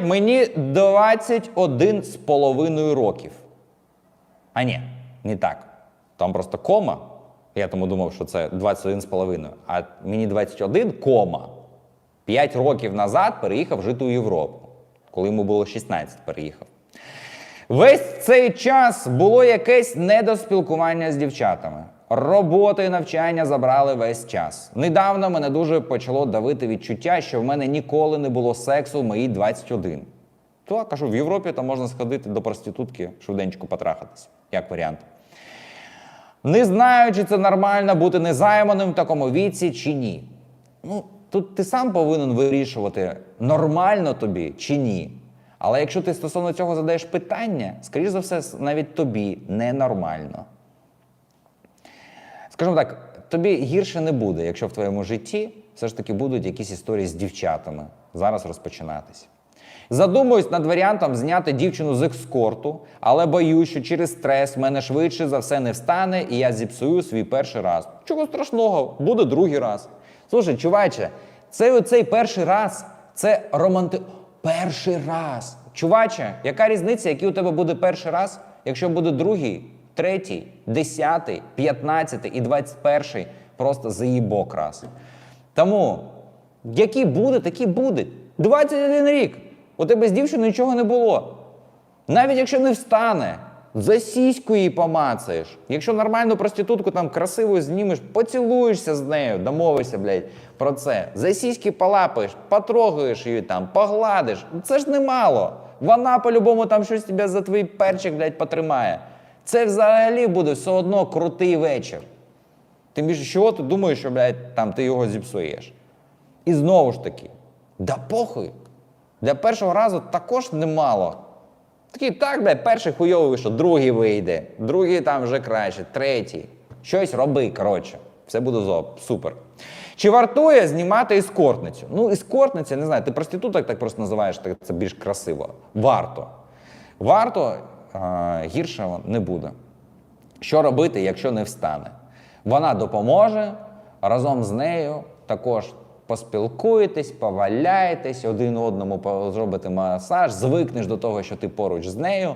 Мені 21 з половиною років. А ні, не так. Там просто кома. Я тому думав, що це 21 з половиною. А мені 21 кома. 5 років назад переїхав жити у Європу. Коли йому було 16, переїхав. Весь цей час було якесь недоспілкування з дівчатами. Робота і навчання забрали весь час. Недавно мене дуже почало давити відчуття, що в мене ніколи не було сексу в моїй 21. То кажу, в Європі там можна сходити до проститутки, швиденько потрахатись, як варіант. Не знаю, чи це нормально бути незайманим в такому віці чи ні. Ну, тут ти сам повинен вирішувати, нормально тобі чи ні. Але якщо ти стосовно цього задаєш питання, скоріш за все, навіть тобі ненормально. Скажімо так, тобі гірше не буде, якщо в твоєму житті все ж таки будуть якісь історії з дівчатами зараз розпочинатися. Задумуюсь над варіантом зняти дівчину з екскорту, але боюсь, що через стрес в мене швидше за все не встане, і я зіпсую свій перший раз. Чого страшного, буде другий раз. Слушай, чуваче, цей оцей перший раз це романти... Перший раз. Чуваче, яка різниця, який у тебе буде перший раз, якщо буде другий, третій, десятий, п'ятнадцятий і двадцять перший просто заїбок раз. Тому, який буде, такий буде. 21 рік. У тебе з дівчиною нічого не було. Навіть якщо не встане, за сіську її помацаєш. Якщо нормальну проститутку там красиву знімеш, поцілуєшся з нею, домовишся, блядь, про це. За сіськи полапаєш, потрогаєш її там, погладиш. Це ж немало. Вона по-любому там щось тебе за твій перчик, блядь, потримає. Це взагалі буде все одно крутий вечір. Тим більше, чого ти думаєш, що, блядь, там ти його зіпсуєш? І знову ж таки, да похуй. Для першого разу також немало. Такий, так, блядь, перший хуйовий вийшов, другий вийде, другий там вже краще, третій. Щось роби, коротше. Все буде зо, супер. Чи вартує знімати іскортницю? Ну, іскортниця, не знаю, ти проституток так просто називаєш, так це більш красиво. Варто. Варто, гірше не буде. Що робити, якщо не встане? Вона допоможе разом з нею також поспілкуєтесь, поваляєтесь, один одному зробите масаж, звикнеш до того, що ти поруч з нею.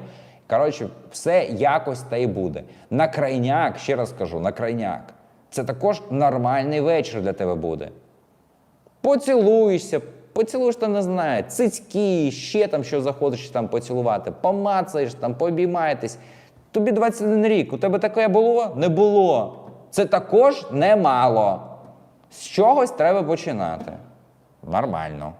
Коротше, все якось та й буде. На крайняк, ще раз кажу, на крайняк. Це також нормальний вечір для тебе буде. Поцілуєшся, поцілуєш там, не знаю, цицьки, ще там що захочеш там поцілувати, помацаєш там, пообіймаєтесь. Тобі 21 рік, у тебе таке було? Не було. Це також немало. З чогось треба починати. Нормально.